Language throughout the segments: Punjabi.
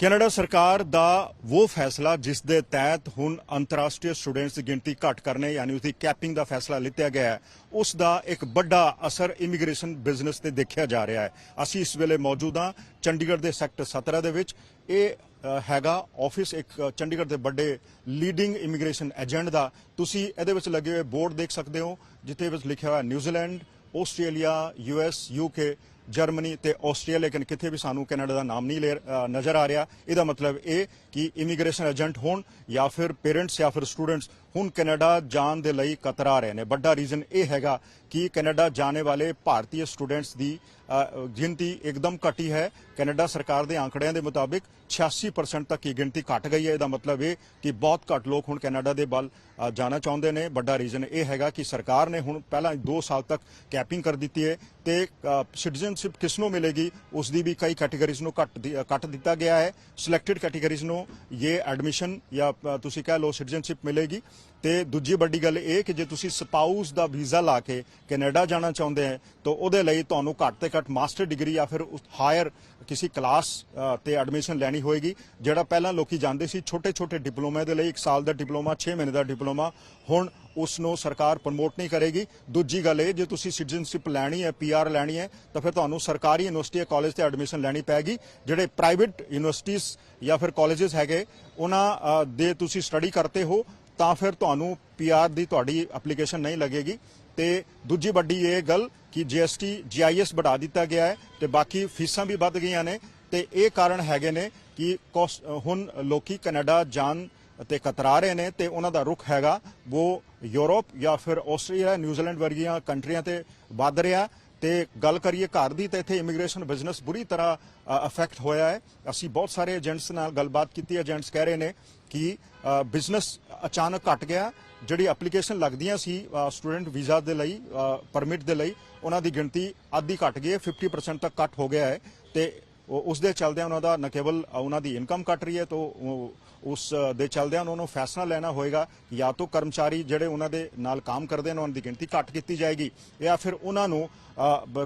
ਕੈਨੇਡਾ ਸਰਕਾਰ ਦਾ ਉਹ ਫੈਸਲਾ ਜਿਸ ਦੇ ਤਹਿਤ ਹੁਣ ਅੰਤਰਰਾਸ਼ਟਰੀ ਸਟੂਡੈਂਟਸ ਦੀ ਗਿਣਤੀ ਘੱਟ ਕਰਨੇ, ਯਾਨੀ ਉਸਦੀ ਕੈਪਿੰਗ ਦਾ ਫੈਸਲਾ ਲਿੱਤਾ ਗਿਆ ਹੈ, ਉਸ ਦਾ ਇੱਕ ਵੱਡਾ ਅਸਰ ਇਮੀਗ੍ਰੇਸ਼ਨ ਬਿਜ਼ਨਸ ਤੇ ਦੇਖਿਆ ਜਾ ਰਿਹਾ ਹੈ। ਅਸੀਂ ਇਸ ਵੇਲੇ ਮੌਜੂਦ ਹਾਂ ਚੰਡੀਗੜ੍ਹ ਦੇ ਸੈਕਟਰ 17 ਦੇ ਵਿੱਚ। ਇਹ ਹੈਗਾ ਆਫਿਸ ਇੱਕ ਚੰਡੀਗੜ੍ਹ ਦੇ ਵੱਡੇ ਲੀਡਿੰਗ ਇਮੀਗ੍ਰੇਸ਼ਨ ਏਜੰਟ ਦਾ। ਤੁਸੀਂ ਇਹਦੇ ਵਿੱਚ ਲੱਗੇ ਹੋਏ ਬੋਰਡ ਦੇਖ ਸਕਦੇ ਹੋ, ਜਿੱਥੇ ਵਿੱਚ ਲਿਖਿਆ ਹੋਇਆ New Zealand, Australia US UK Germany ਤੇ ਆਸਟਰੀਆ ਲੇਕਿਨ ਕਿਤੇ ਵੀ ਸਾਨੂੰ ਕੈਨੇਡਾ ਦਾ ਨਾਮ ਨਹੀਂ ਲੈ ਨਜ਼ਰ ਆ ਰਿਹਾ। ਇਹਦਾ ਮਤਲਬ ਇਹ ਕਿ ਇਮੀਗ੍ਰੇਸ਼ਨ ਏਜੰਟ ਹੋਣ ਜਾਂ ਫਿਰ ਪੇਰੈਂਟਸ ਜਾਂ ਫਿਰ ਸਟੂਡੈਂਟਸ ਹੁਣ ਕੈਨੇਡਾ ਜਾਣ ਦੇ ਲਈ ਕਤਰਾ ਰਹੇ ਨੇ। ਵੱਡਾ ਰੀਜ਼ਨ ਇਹ ਹੈਗਾ ਕਿ ਕੈਨੇਡਾ ਜਾਣੇ ਵਾਲੇ ਭਾਰਤੀ ਸਟੂਡੈਂਟਸ ਦੀ ਗਿਣਤੀ ਇੱਕਦਮ ਘਟੀ ਹੈ। ਕੈਨੇਡਾ ਸਰਕਾਰ ਦੇ ਆંકੜਿਆਂ ਦੇ ਮੁਤਾਬਿਕ 86% ਤੱਕ ਇਹ ਗਿਣਤੀ ਘਟ ਗਈ ਹੈ। ਇਹਦਾ ਮਤਲਬ ਇਹ ਕਿ ਬਹੁਤ ਘੱਟ ਲੋਕ ਹੁਣ ਕੈਨੇਡਾ ਦੇ ਵੱਲ ਜਾਣਾ ਚਾਹੁੰਦੇ ਨੇ। ਵੱਡਾ ਰੀਜ਼ਨ ਇਹ ਹੈਗਾ ਕਿ ਸਰਕਾਰ ਨੇ ਹੁਣ ਪਹਿਲਾਂ 2 ਸਾਲ ਤੱਕ ਕੈਪਿੰਗ ਕਰ ਦਿੱਤੀ ਹੈ ਤੇ ਸਿਟੀਜ਼ਨਸ਼ਿਪ ਕਿਸ ਨੂੰ ਮਿਲੇਗੀ ਉਸ ਦੀ ਵੀ ਕਈ ਕੈਟਾਗਰੀਜ਼ ਨੂੰ ਕੱਟ ਕੱਟ ਦਿੱਤਾ ਗਿਆ ਹੈ। ਸਿਲੈਕਟਡ ਕੈਟਾਗਰੀਜ਼ ਨੂੰ ਇਹ ਐਡਮਿਸ਼ਨ ਜਾਂ ਤੁਸੀਂ ਕਹਿ ਲਓ ਸਿਟੀਜ਼ਨਸ਼ਿਪ ਮਿਲੇਗੀ। ਤੇ ਦੂਜੀ ਵੱਡੀ ਗੱਲ ਇਹ ਕਿ ਜੇ ਤੁਸੀਂ ਸਪਾਊਸ ਦਾ ਵੀਜ਼ਾ ਲਾ ਕੇ ਕੈਨੇਡਾ ਜਾਣਾ ਚਾਹੁੰਦੇ ਹੋ ਤਾਂ ਉਹਦੇ ਲਈ ਤੁਹਾਨੂੰ ਘੱਟ ਤੇ ਘੱਟ ਮਾਸਟਰ ਡਿਗਰੀ ਜਾਂ ਫਿਰ ਹਾਇਰ ਕਿਸੇ ਕਲਾਸ ਤੇ ਐਡਮਿਸ਼ਨ ਲੈਣੀ ਹੋਏਗੀ, ਜਿਹੜਾ ਪਹਿਲਾਂ ਲੋਕੀ ਜਾਂਦੇ ਸੀ ਛੋਟੇ ਛੋਟੇ ਡਿਪਲੋਮੇ ਦੇ ਲਈ 1 ਸਾਲ ਦਾ ਡਿਪਲੋਮਾ 6 ਮਹੀਨੇ ਦਾ ਡਿਪਲੋਮਾ, ਹੁਣ ਉਸ ਨੂੰ ਸਰਕਾਰ ਪ੍ਰਮੋਟ ਨਹੀਂ ਕਰੇਗੀ। ਦੂਜੀ ਗੱਲ ਇਹ, ਜੇ ਤੁਸੀਂ ਸਿਟੀਜ਼ਨਸ਼ਿਪ ਲੈਣੀ ਹੈ ਪੀਆਰ ਲੈਣੀ ਹੈ, ਤਾਂ ਫਿਰ ਤੁਹਾਨੂੰ ਸਰਕਾਰੀ ਯੂਨੀਵਰਸਿਟੀ ਜਾਂ ਕਾਲਜ ਤੇ ਐਡਮਿਸ਼ਨ ਲੈਣੀ ਪੈਗੀ। ਜਿਹੜੇ ਪ੍ਰਾਈਵੇਟ ਯੂਨੀਵਰਸਿਟੀਜ਼ ਜਾਂ ਫਿਰ ਕਾਲਜਸ ਹੈਗੇ, ਉਹਨਾਂ ਦੇ ਤੁਸੀਂ ਸਟੱਡੀ ਕਰਤੇ ਹੋ ਤਾਂ ਫਿਰ ਤੁਹਾਨੂੰ ਪੀਆਰ ਦੀ ਤੁਹਾਡੀ ਐਪਲੀਕੇਸ਼ਨ ਨਹੀਂ ਲੱਗੇਗੀ। ਤੇ ਦੂਜੀ ਵੱਡੀ ਇਹ ਗੱਲ ਕਿ ਜੀਐਸਟੀ ਜੀਆਈਐਸ ਵਧਾ ਦਿੱਤਾ ਗਿਆ ਹੈ ਤੇ ਬਾਕੀ ਫੀਸਾਂ ਵੀ ਵੱਧ ਗਈਆਂ ਨੇ। ਤੇ ਇਹ ਕਾਰਨ ਹੈਗੇ ਨੇ ਕਿ ਕੋਸ- ਹੁਣ ਲੋਕੀ ਕੈਨੇਡਾ ਜਾਣ ਤੇ ਕਤਰਾ ਰਹੇ ਨੇ ਤੇ ਉਹਨਾਂ ਦਾ ਰੁਖ ਹੈਗਾ। ਉਹ ਯੂਰਪ ਜਾਂ ਫਿਰ ਆਸਟਰੀਆ ਨਿਊਜ਼ੀਲੈਂਡ ਵਰਗੀਆਂ ਕੰਟਰੀਆਂ ਤੇ ਵੱਧ ਰਿਹਾ। ਤੇ ਗੱਲ ਕਰੀਏ ਘਰ ਦੀ, ਤਾਂ ਇੱਥੇ ਇਮੀਗ੍ਰੇਸ਼ਨ ਬਿਜ਼ਨਸ ਬੁਰੀ ਤਰ੍ਹਾਂ ਅਫੈਕਟ ਹੋਇਆ ਹੈ। ਅਸੀਂ ਬਹੁਤ ਸਾਰੇ ਏਜੰਟਸ ਨਾਲ ਗੱਲਬਾਤ ਕੀਤੀ ਏਜੰਟਸ ਕਹਿ ਰਹੇ ਨੇ ਕਿ ਬਿਜ਼ਨਸ ਅਚਾਨਕ ਘਟ ਗਿਆ। ਜਿਹੜੀ ਐਪਲੀਕੇਸ਼ਨ ਲੱਗਦੀਆਂ ਸੀ ਸਟੂਡੈਂਟ ਵੀਜ਼ਾ ਦੇ ਲਈ ਪਰਮਿਟ ਦੇ ਲਈ, ਉਹਨਾਂ ਦੀ ਗਿਣਤੀ ਅੱਧੀ ਘਟ ਗਈ ਹੈ 50% ਤੱਕ ਘਟ ਹੋ ਗਿਆ ਹੈ। ਤੇ ਉਸ ਦੇ ਚਲਦਿਆਂ ਉਹਨਾਂ ਦਾ ਨਾ ਕੇਵਲ ਉਹਨਾਂ ਦੀ ਇਨਕਮ ਘਟ ਰਹੀ ਹੈ, ਤਾਂ ਉਸ ਦੇ ਚਲਦਿਆਂ ਉਹਨਾਂ ਨੂੰ ਫੈਸਲਾ ਲੈਣਾ ਹੋਏਗਾ। ਜਾਂ ਤਾਂ ਕਰਮਚਾਰੀ ਜਿਹੜੇ ਉਹਨਾਂ ਦੇ ਨਾਲ ਕੰਮ ਕਰਦੇ ਨੇ, ਉਹਨਾਂ ਦੀ ਗਿਣਤੀ ਘੱਟ ਕੀਤੀ ਜਾਏਗੀ, ਜਾਂ ਫਿਰ ਉਹਨਾਂ ਨੂੰ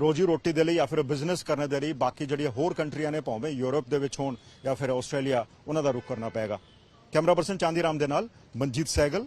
ਰੋਜੀ ਰੋਟੀ ਦੇ ਲਈ ਜਾਂ ਫਿਰ ਬਿਜ਼ਨਸ ਕਰਨ ਦੇ ਲਈ ਬਾਕੀ ਜਿਹੜੀਆਂ ਹੋਰ ਕੰਟਰੀਆਂ ਨੇ, ਭਾਵੇਂ ਯੂਰਪ ਦੇ ਵਿੱਚ ਹੋਣ ਜਾਂ ਫਿਰ ਆਸਟ੍ਰੇਲੀਆ, ਉਹਨਾਂ ਦਾ ਰੁਖ ਕਰਨਾ ਪਏਗਾ। ਕੈਮਰਾ ਪਰਸਨ ਚਾਂਦੀ ਰਾਮ ਦੇ ਨਾਲ, ਮਨਜੀਤ ਸੈਗਲ।